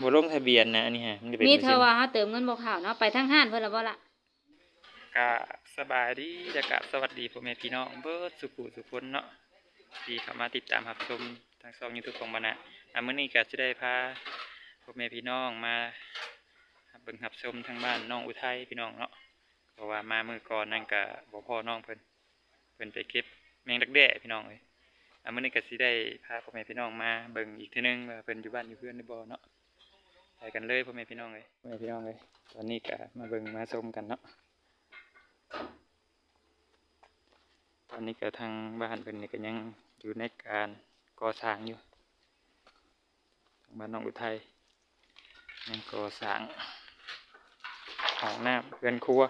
บ่ลงทะเบียนนะอันนี้ฮะมันจะเป็นมีเปอร์เทซ็นต์ว่าเฮาเติมเงินบ่เข้าเนาะไปทางห้านเพิ่นละบ่ล่ะก็สบายดีจะกะสวัสดีพ่อแม่พี่น้องเบิดสุขุสุคนเนาะที่เข้ามาติดตามรับชมทางช่อง YouTube ของบรรณะอะมื้อนี้ก็จะได้พาพ่อแม่พี่น้องมารับเบิ่งรับชมทางบ้านน้องอุทัยพี่น้องเนาะเพราะว่ามามื้อก่อนนั่นก็บ่พอน้องเพิ่นเพิ่นไปเก็บแมงดักแด้พี่น้องเอ้ยอะมื้อนี้ก็สิได้พาพ่อแม่พี่น้องมาเบิ่งอีกเทื่อนึงว่าเพิ่นอยู่บ้านอยู่เพื่อนหรือบ่เนาะ ไปกันเลยพ่อแม่พี่น้องเอ้ยพ่อแม่พี่น้องเอ้ยตอนนี้ก็มาเบิ่งมาชมกันเนาะตอนนี้ก็ทางบ้านเพิ่นนี่ก็ยังอยู่ในการก่อสร้างอยู่ทางบ้านน้องอุทัยยังก่อสร้างห้องน้ำเรือนครัว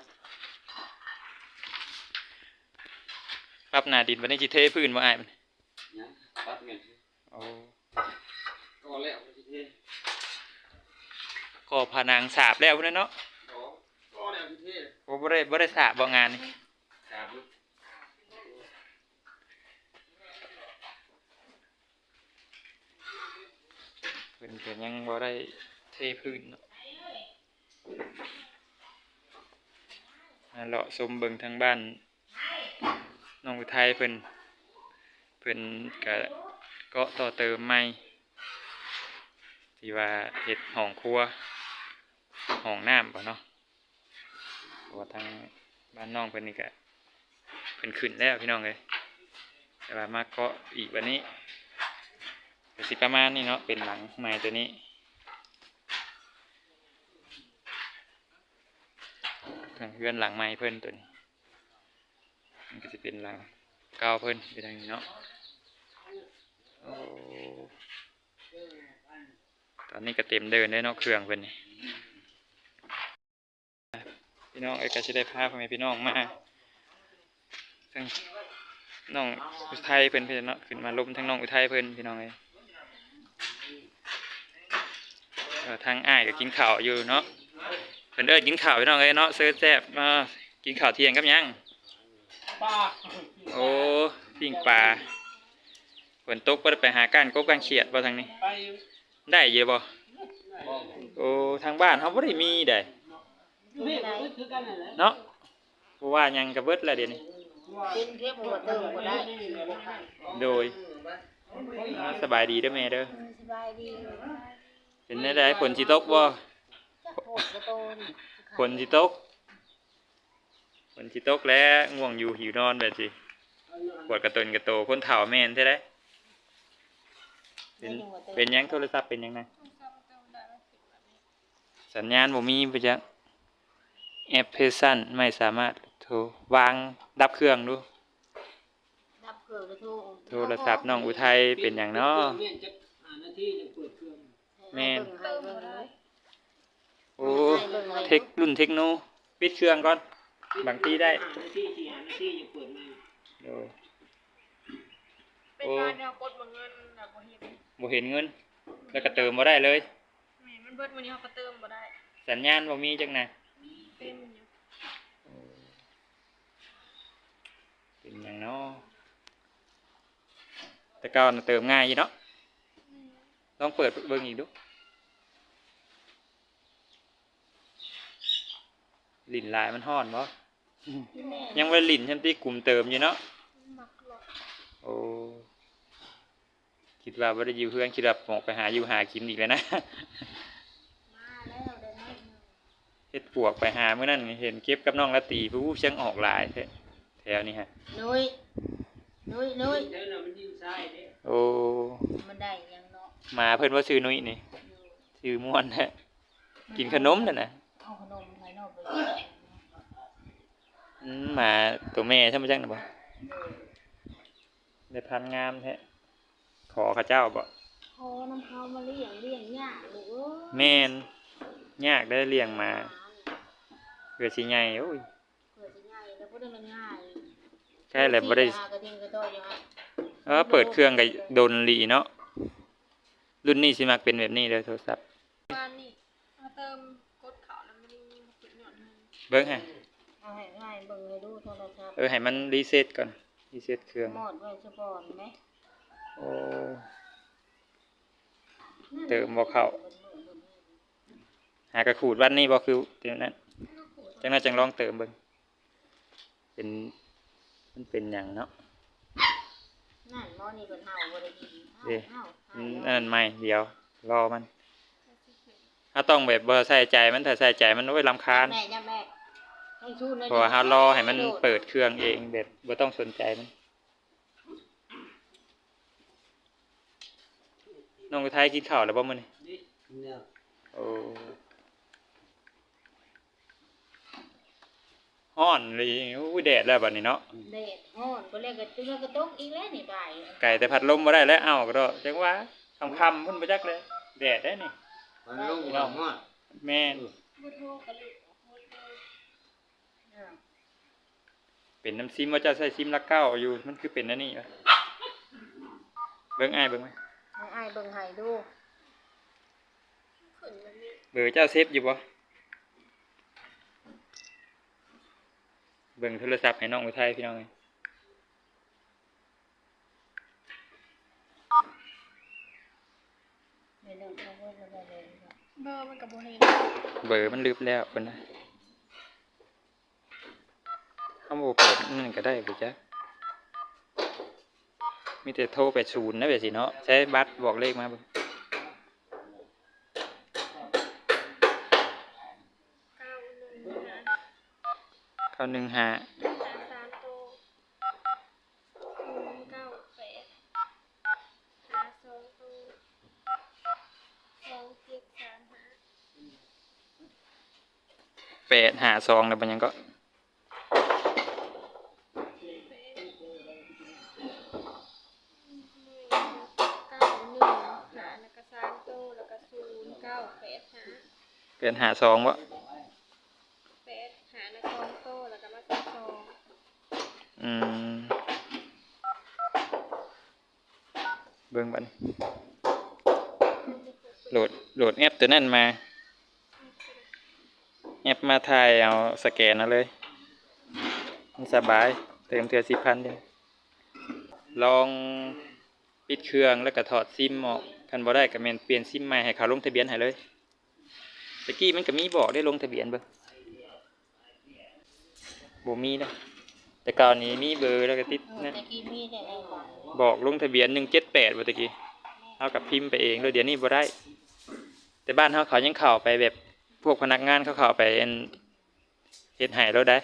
ปรับหน้าดินวันนี้จิเทพื้นมาอ้ายมันยังปัดเงินโอ้ก็แล้วที่เท ก่อผนังสาบแล้วพุ่นนะเนาะก็ก็แล้วที่เทโอ้บ่ได้บ่ได้สาบบ่งานนี่สามลูกเพิ่นก็ยังบ่ได้เทพื้นเนาะมาเลาะชมเบิ่งทางบ้านน้องอุทัยเพิ่นเพิ่นก็เกาะต่อเติมใหม่ที่ว่าเฮ็ดห้องครัว ห้องน้ำบ่เนาะเพราะว่าทางบ้านน้องเพิ่นนี่ก็เพิ่นขึ้นแล้วพี่น้องเอ้ยแต่ว่ามาเกาะอีกวันนี้สิประมาณนี้เนาะเป็นหลังใหม่ตัวนี้ทางเพื่อนหลังใหม่เพิ่นตัวนี้มันก็จะเป็นหลังเก้าเพิ่นไปทางนี้เนาะตอนนี้ก็เต็มเดินได้เนาะเครื่องเพิ่นนี่ พี่น้องเอ้ก็จะได้พาพ่อแม่พี่น้องมาทั้งน้องอุทัยเพิ่นเพิ่นเนาะขึ้นมาลมทั้งน้องอุทัยเพิ่นพี่น้องเอ้ยทางอ้ายก็กินข้าวอยู่เนาะเพิ่นเอิ้นกินข้าวพี่น้องเอ้ยเนาะเซิร์ชแซ่บมากินข้าวเที่ยงกับยังโอ้ปิ้งปลาฝนตกบ่ได้ไปหากานกบก้านเขียดบ่ทางนี้ ได้เยอะบ่โอ้ทางบ้านเฮาบ่ได้มีได้ เนาะบ่ว่าหยังก็เบิดแล้วเดี๋ยวนี้ เป็นเทพบ่เติมบ่ได้ โดยอ่าสบายดีเด้อแม่เด้อสบายดีเป็นได้ได้ฝนสิตกบ่จักโหดกระโตนฝนสิตกฝนสิตกแล้วง่วงอยู่หิวนอนแบบสิปวดกระตุนกระโตคนเฒ่าแม่นแท้ได้เป็นเป็นหยังโทรศัพท์เป็นหยังนะสัญญาณบ่มีไปจัก แอปเพซันไม่สามารถโทรวางดับเครื่องดูดับเครื่องแล้วโทรโทรศัพท์น้องอุทัยเป็นอย่างเนาะเนี่ยจะหานาทีจะเปิดเครื่องแม่นให้เบิ่งเลยโอ้เทครุ่นเทคโนปิดเครื่องก่อนบางทีได้หานาทีที่หานาทีจะเปิดมาโอ้เป็นงานแนวกดบ่เงินแบบบ่เฮ็ดบ่เห็นเงิน แล้วก็เติมบ่ได้เลยแม่มันเบิดมื้อนี้เขาก็เติมบ่ได้ สัญญาณบ่มีจังนะ เป็นอยู่เป็นอย่างเนาะแต่ก่อนน่ะเติมง่ายอยู่เนาะลองเปิดเบิ่งอีกดูลิ้นลายมันฮ้อนบ่ยังบ่ได้ลิ้นฉันที่กลุ่มเติมอยู่เนาะมักหลอกโอ้คิดว่าบ่ได้อยู่เพื่อนคิดว่าออกไปหาอยู่หากินอีกแล้วนะมาแล้วเดินให้เฮ็ดปวกไปหาเมื่อนั้นเห็นเก็บกับน้องละตีผู้เชียงออกหลายแท้แถวนี้ฮะนุ้ยนุ้ยนุ้ยเดี๋ยวน่ะมันยิ่งซ้ายเด้โอ้มันได้ยังเนาะหมาเพิ่นว่าชื่อนุ้ยนี่ชื่อม่วนแท้กินขนมนั่นน่ะเอาขนมให้นอกไปอืมหมาตัวแม่ใช่ไหมจังน่ะบ่ได้พันงามแท้ขอเขาเจ้าบ่พอน้ำเขามาเลี้ยงเลี้ยงยากลูกเอ้ยแม่นยากได้เลี้ยงหมา เพื่อสิใหญ่โอ้ยเกิดจะง่ายแล้วบ่ได้มันง่ายใช่แหละบ่ได้หากระทิงกระโตอยู่ฮะเออเปิดเครื่องก็โดนหลีเนาะรุ่นนี้สิมักเป็นแบบนี้เด้อโทรศัพท์บ้านนี่มาเติมกดเขาแล้วมันมีขึ้นยอดให้เบิ่งฮะเอาให้ง่ายเบิ่งให้ดูโทรศัพท์เออให้มันรีเซ็ตก่อนรีเซ็ตเครื่องหมดไว้ซะก่อนไหมโอ้ เติมบ่เข้าากระขูดวันนี้บ่คือเดี๋ยวนั้น จังน่าจังลองเติมเบิ่งเป็นมันเป็นหยังเนาะนั่นหมอนี่เพิ่นเฮาบ่ได้ยินเฮาเด้เฮาอืมอันนั้นไม่เดี๋ยว รอมัน ถ้าต้องแบบบ่ใส่ใจมันถ้าใส่ใจมันโอ้ยรำคาญแม่ย่าแม่ให้ชูหน่อยเพราะว่าเฮารอให้มันเปิดเครื่องเองแบบบ่ต้องสนใจมันน้องอุทัยกินข้าวแล้วบ่มื้อนี้นี่เนี่ยโอ้ ฮ้อนเลยโอ้ยแดดแล้วบัดนี้เนาะเด็ดฮ้อนก็เรียกก็ตึกก็ตกอีกแล้วนี่บ่ายไก่แต่พัดลมบ่ได้แล้วเอ้าก็ดอกจังว่าค่ำๆพุ่นบ่จักเลยแดดได้นี่ มันลงหัวหอดแม่นบุโทรกระลุกบุโทรอ่าเป็นน้ำซิมว่าจะใส่ซิมละเก้าอยู่มันคือเป็นอันนี้วะเบิ่งอ้ายเบิ่งไหมให้อ้ายเบิ่งให้ดูขึ้นมันนี่เบอร์เจ้าเซฟอยู่บ่ เบิ่งโทรศัพท์ให้น้องอุทัยพี่น้องเอ้ยในเรื่องของเบิ่งแล้วได้เลยเบอร์มันกับโบเฮเบอร์มันลืบแล้วเพิ่นนะเฮาบ่เปิดนั่นก็ได้บ่จ๊ะมีแต่โทรไปศูนย์นะแบบสิเนาะใช้บัตรบอกเลขมาเบิ่ง เก้าหนึ่งหา เข้า หนึ่งหาหาสามโตศูนย์เก้าแปดหาสองโตสองเจ็ดสามหาแปดหาซองแล้วบัดยังก็แปดหนึ่งเก้าหนึ่งหาแล้วก็สามโตแล้วก็ศูนย์เก้าแปดหาแปดหาซองบ่แปดหาแล้วสองโตแล้วก็มาใส่สอง อืม เบิ่งบันโหลดโหลดแอปตัวนั้นมา แอปมาถ่ายเอาสแกนเอาเลย มันสบาย เติมเทือสิพันเดียวลองปิดเครื่องแล้วก็ถอดซิมออกคันบ่ได้ก็แม่นเปลี่ยนซิมใหม่ให้เขาลงทะเบียนให้เลยตะกี้มันก็มีบอกได้ลงทะเบียนเบิ่งบ่มีนะ แต่ก่อนนี้มีเบอร์แล้วก็ติดเออนะตะกี้มีแต่ไอ้ของบอกลงทะเบียน178บ่ตะกี้เฮากับพิมพ์ไปเองแล้วเดี๋ยวนี้บ่ได้ แต่บ้านเฮาเขายังเข้าไปแบบพวกพนักงานเขาเข้าไปอันเฮ็ดให้แล้วได้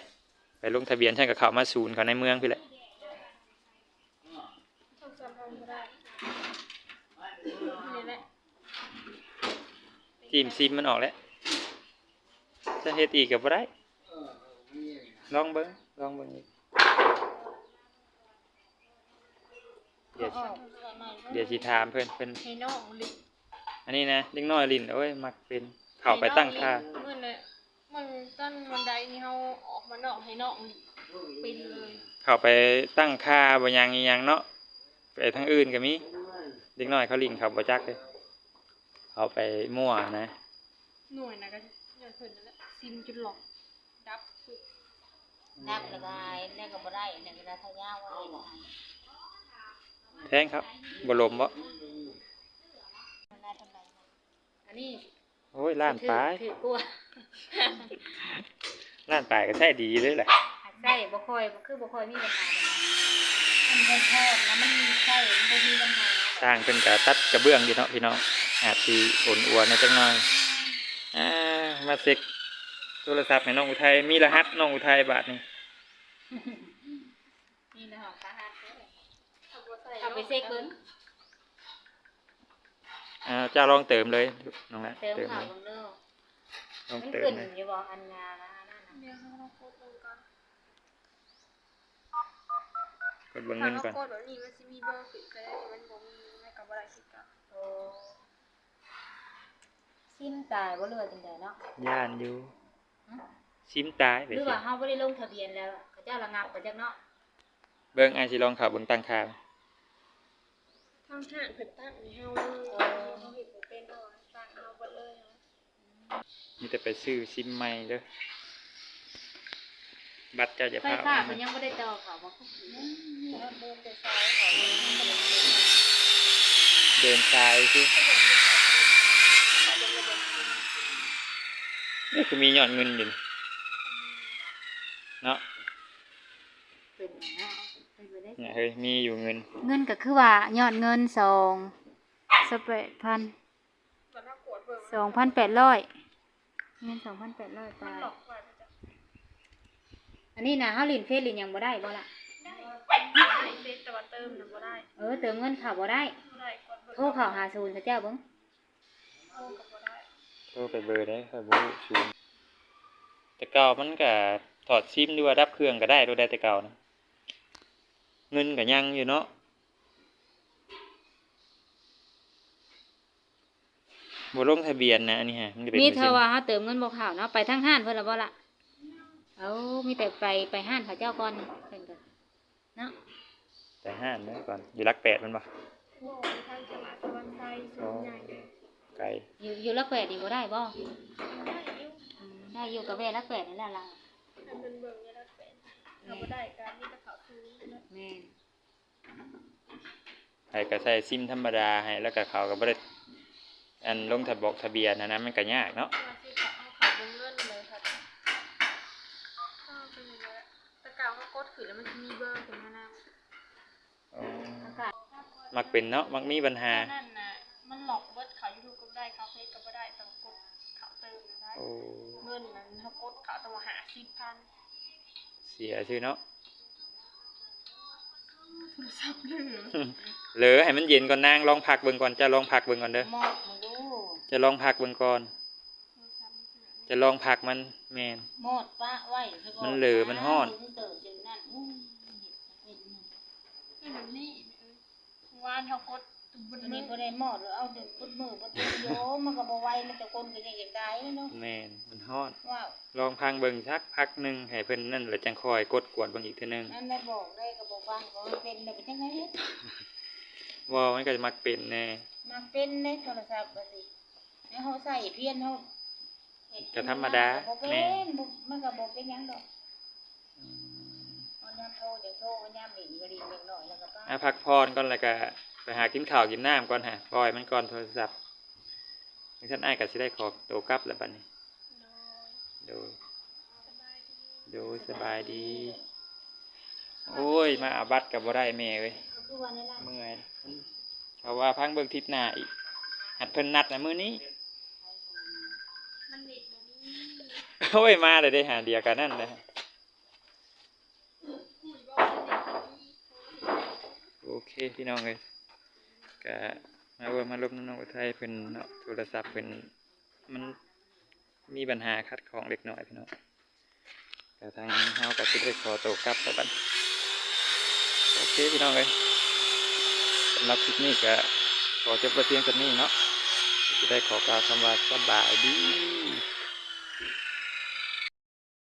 ไปลงทะเบียนฉันก็เข้ามาศูนย์เขาในเมืองพี่แหละช่องสามห้องก็ได้นี่แหละทีมซิมมันออกแล้วจะเฮ็ดอีกก็บ่ได้ลองเบิ่งลองเบิ่งอีก ดี๋ยวออกใส่ใหม่เดี๋ยวสิถามเพิ่นเพิ่นให้น้องลิอันนี้นะเด็กน้อยลิ้นโอ้ยมักเป็นเข้าไปตั้งค่าเมื่อเลยมันตั้งบันไดนี่เขาออกมานอกให้น้องลิเป็นเลยเข้าไปตั้งค่าบ่หยังอีหยังเนาะไปทางอื่นก็มีเด็กน้อยเขาลิ้นเขาบ่จักเลยเขาไปมั่วนะหน่วยนะก็เงินเพิ่นนั่นแหละซิมจนหลอกดับสุด นับแล้วก็หายแล้วก็บ่ได้แล้วก็ได้ทายาวไว้ให้ แท้งครับบ่ลมบ่มันได้ทำไรอันนี้โอ้ยล้านปลายถือกลัวล้านปลายก็ใช้ดีเลยแหละหักไส้บ่ค่อยคือบ่ค่อยมีปัญหามันเป็นแค่แล้วมันมีไส้มันบ่มีปัญหาสร้างเพิ่นก็ตัดกระเบื้องอยู่เนาะพี่น้องอาจสิอ่อนอัวในจักหน่อยอ่ามาเซ็กโทรศัพท์ให้น้องอุทัยมีรหัสน้องอุทัยบาทนี่นี่นะของตาหักเด้อ เอาบ่ใส่เอาไปเซ็กเพิ่นอ่าเจ้าลองเติมเลยน้องละเติมเติมข้าเลวยลงเด้อลองมันเติมขึ้นเลยอยู่บ่อันงานะนั่นน่ะเดี๋ยวเขาต้องโคตรลงก่อนกดเบิ่งถ้าเงินเขาก่อนโคตรแบบนี้มันสิมีเบอร์ขึ้นก็ได้มันบ่มีไม่กับอะไรขึ้นกันโอ้ซิมตายบ่เหลือจังไดเนาะ ย่านอยู่หึซิมตายไปหรือสิว่าเฮาบ่ได้ลงทะเบียนแล้วเขาเจ้าระงับไปจักเนาะ เบิ่งไอ้ายสิลองเขับเบิ่งตั้งค่า ทางห้างเพิ่นตั้งให้เฮาเลยเขาเห็นบ่เป็นเอาตั้งเอาเบิดเลยมีแต่ไปซื้อซิมใหม่เด้อบัตรเจ้าจะไฟพาฟ้าเอาเพิ่นมายังบ่ได้ต่อเขาบ่แล้วเดินไปซ้ายเขาเดินไปซ้ายเดินซ้ายสิเขาเดินไปซ้ายเขาเดินไปซ้ายนี่คือมียอดเงินอยู่นี่เนาะเป็นเนาะ เป็นไปได้เนี่ยเฮ้ยมีอยู่เงิน เงินก็คือว่ายอดเงินสองสเปดพันตอนถ้ากวดเบิ่งสองพันแปดร้อยเงินสองพันแปดร้อยไปมันหลอกว่าจะอันนี้นะเฮาลินเฟซลินหยังบ่ได้บ่ล่ะได้เฟซแต่ว่าเติมน่ะบ่ได้ เออเติมเงินเข้าบ่ได้บ่ได้กดเบิ่งโทรเข้าหาศูนย์เขาเจ้าเบิ่งโทรก็บ่ได้โทรไปเบอร์ได้ค่อยบ่รู้ชูนแต่เก่ามันก็ถอดซิมหรือว่าดับเครื่องก็ได้โดยได้แต่เก่านะ เงินก็ยังอยู่เนาะบ่ลงทะเบียนนะอันนี้ฮะมันจะเป็นมีเปอร์เธเซ็นอต์ว่าเฮาเติมเงินบ่เข้าเนาะไปทางห้านเพิ่นละบ่ล่ะเอามีแต่ไปไปห้านเขาเจ้าก่อนเพิ่นก็เนาะแต่ห้านนะก่อนอยู่รักแปดมันบ่โอ้ยทางสมาร์ทวันไซสูงใหญ่ไกลอยู่อยู่ลักแปดนี่บ่ได้บ่ได้อยู่อืมได้อยู่กับแม่ลักแปดนี่แหละล่ะอัน เป็นเบิ่งเนี่ยละเป็นเราบ่ได้การมีแต่เขาซื้อแม่นให้ก็ใช้ซิมธรรมดาให้แล้วก็เขาก็บ่ได้อันลงทะบอกทะเบียนนะนะมันก็ยากเนาะว่าสิเขาเอาเขาเบิ่งเงินเลยค่ะก็เป็นอย่างนี้แหละแต่กาวก็กดขึ้นแล้วมันจะมีเบอร์ขึ้นมานํอากาศมักเป็นเนาะมักมีปัญหา นั่นน่ะมันหลอกเบิดเขา YouTube ก็บ่ได้เขาเฟซก็บ่ได้ต้องกดเขาเติมน่ะได้โอ้ เงินนั้นเขากดเขาต้องมาหา10,000เสียชื่อเนาะโทรศัพท์เหลือเหลือให้มันเย็นก่อนนางลองพักเบิ่งก่อนจะลองพักเบิ่งก่อนเด้อหมดมาดูจะลองพักเบิ่งก่อน จะลองพักมันแม่นหมดปะไว้ซะก่มันเหลือมันฮ้อนมันเติบจนนั่นอู้เห็ดเห็ดนั่นเออนี่เออวานเขากดบน อันนี้นี้บ่ได้หมดเอาเดี๋ยวปุดมือปุดมือโยมันก็บ่ไหวแล้วแต่คนก็ยังอยากได้เนาะแม่นมันฮ้อนว้าวลองพังเบิ่งสักพักหนึงให้เพิ่นนั่นแล้วจังคอยกดกวดเบิ่งอีกเทื่อนึงนั่นได้บอกได้ก็บ่ฟังก็มันเป็นได้เป็นจังไดเฮ็ดว่ามันก็จะมักเป็นแน่มันเป็นในโทรศัพท์บัดนี้ให้เฮาใส่เพี้ยนเฮาเฮ็ก็ธรรมดาบ่เป็แม่นบ่มันก็บ่เป็นหยังดอกอืมมันยามโทรเดี๋ยวโทรมันยามหลินก็ดีเล็กน้อยแล้วก็ป้าอะพักพรก่อนแล้วก็ ไปหากินข้าวกินน้ำก่อนฮะปล่อยมันก่อนโทรศัพท์จังซั่นอ้ายก็สิได้ขอตัวกลับแล้วบัดนี้โดยโดยสบายดี โอ้ย มาอาบัดกับบ่ได้แม่เว้ยก็คือว่าในร้านเมื่อยเพราะว่าพังเบิ่งทิศหน้าอีก หัดเพิ่นนัดนะมื้อนี้มันเน็ตบ่มีโอ้ย มาเลยได้หาเดียวกันนั่นเลยคุยบ่มันเน็ตบ่มีโอเค พี่น้องเลย ก็มาเบิ่งมาลบน้องๆอุทัยเพิ่นเนาะโทรศัพท์เพิ่นมันมีปัญหาขัดของเล็กน้อยพี่น้องแต่ทางเฮาก็สิได้ขอตัวกลับแล้วบัดโอเคพี่น้องเลยสำหรับคลิปนี้ก็ขอจบไว้เพียงเท่านี้เนาะจะได้ขอกล่าวคำว่าสบายดี